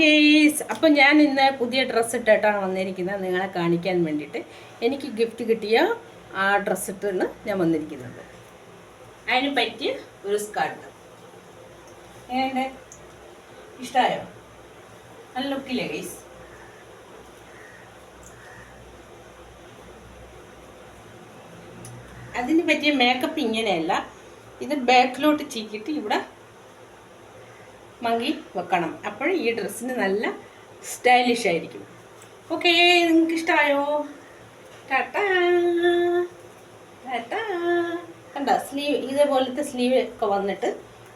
Guys അപ്പം ഞാൻ ഇന്ന് പുതിയ ഡ്രസ്സ് ഇട്ടിട്ടാണ് വന്നിരിക്കുന്നത്. നിങ്ങളെ കാണിക്കാൻ വേണ്ടിയിട്ട് എനിക്ക് ഗിഫ്റ്റ് കിട്ടിയ ആ ഡ്രസ്സ് ഇട്ടാണ് ഞാൻ വന്നിരിക്കുന്നത്. അതിന് പറ്റിയ ഒരു സ്കാർട്ട് എങ്ങനെ ഇഷ്ടമായോ നല്ല ലുക്കില്ലേ ഗെയ്സ്? അതിന് പറ്റിയ മേക്കപ്പ് ഇങ്ങനെയല്ല. ഇത് ബാക്കിലോട്ട് ചീക്കിട്ട് ഇവിടെ മങ്കി വെക്കണം. അപ്പോൾ ഈ ഡ്രസ്സിന് നല്ല സ്റ്റൈലിഷ് ആയിരിക്കും. ഓക്കെ നിങ്ങൾക്ക് ഇഷ്ടമായോ ടാറ്റാ ടാറ്റാ കണ്ട സ്ലീവ് ഇതേപോലത്തെ സ്ലീവ് ഒക്കെ വന്നിട്ട്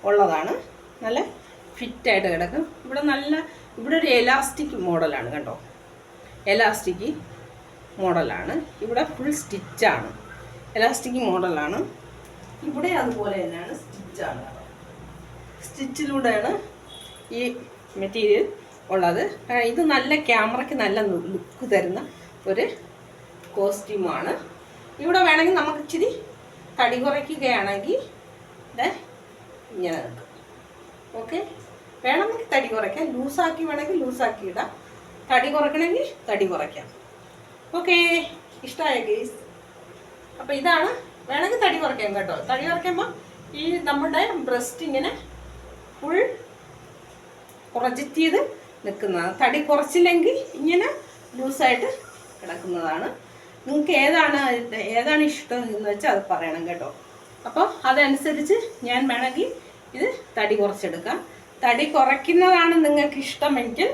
ഉള്ളതാണ്. നല്ല ഫിറ്റായിട്ട് കിടക്കും. ഇവിടെ നല്ല ഇവിടെ ഒരു എലാസ്റ്റിക് മോഡലാണ് കണ്ടോ. എലാസ്റ്റിക് മോഡലാണ്. ഇവിടെ ഫുൾ സ്റ്റിച്ചാണ് എലാസ്റ്റിക് മോഡലാണ്. ഇവിടെ അതുപോലെ തന്നെയാണ് സ്റ്റിച്ചാണ് സ്റ്റിച്ചിലൂടെയാണ് ഈ മെറ്റീരിയൽ ഉള്ളത്. ഇത് നല്ല ക്യാമറയ്ക്ക് നല്ല ലുക്ക് തരുന്ന ഒരു കോസ്റ്റ്യൂമാണ് ഇവിടെ വേണമെങ്കിൽ നമുക്ക് ഇച്ചിരി തടി കുറയ്ക്കുകയാണെങ്കിൽ ദേ ഇങ്ങനെ നിൽക്കും ഓക്കെ വേണമെങ്കിൽ തടി കുറയ്ക്കാം. ലൂസാക്കി വേണമെങ്കിൽ ലൂസാക്കി ഇടാം. തടി കുറയ്ക്കണമെങ്കിൽ തടി കുറയ്ക്കാം. ഓക്കെ ഇഷ്ടമായ ഗേസ് അപ്പോൾ ഇതാണ്. വേണമെങ്കിൽ തടി കുറയ്ക്കാം കേട്ടോ. തടി കുറയ്ക്കുമ്പോൾ ഈ നമ്മുടെ ബ്രസ്റ്റ് ഇങ്ങനെ പ്രൊജക്റ്റ് ചെയ്ത് നിൽക്കുന്നതാണ് തടി കുറച്ചില്ലെങ്കിൽ ഇങ്ങനെ ലൂസായിട്ട് കിടക്കുന്നതാണ്. നിങ്ങൾക്ക് ഏതാണ് ഏതാണ് ഇഷ്ടം എന്ന് വെച്ചാൽ അത് പറയണം കേട്ടോ. അപ്പോൾ അതനുസരിച്ച് ഞാൻ വേണമെങ്കിൽ ഇത് തടി കുറച്ചെടുക്കാം. തടി കുറയ്ക്കുന്നതാണ് നിങ്ങൾക്ക് ഇഷ്ടമെങ്കിൽ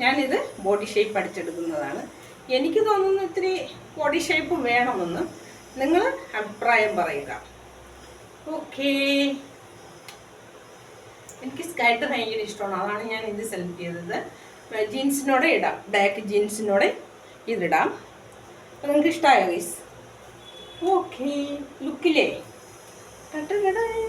ഞാനിത് ബോഡി ഷേപ്പ് അടിച്ചെടുക്കുന്നതാണ്. എനിക്ക് തോന്നുന്നു ഇത്തിരി ബോഡി ഷേപ്പ് വേണമെന്ന് നിങ്ങൾ അഭിപ്രായം പറയുക. ഓക്കേ. എനിക്ക് സ്കേർട്ട് ഭയങ്കര ഇഷ്ടമാണ്. അതാണ് ഞാൻ ഇത് സെലക്ട് ചെയ്തത്. ജീൻസിനോടെ ഇടാം. ബാക്ക് ജീൻസിനോടെ ഇതിടാം. അപ്പം നിങ്ങൾക്ക് ഇഷ്ടമായോ ഗൈസ് ഓക്കെ ലുക്കില്ലേ ടട്ടടടാ.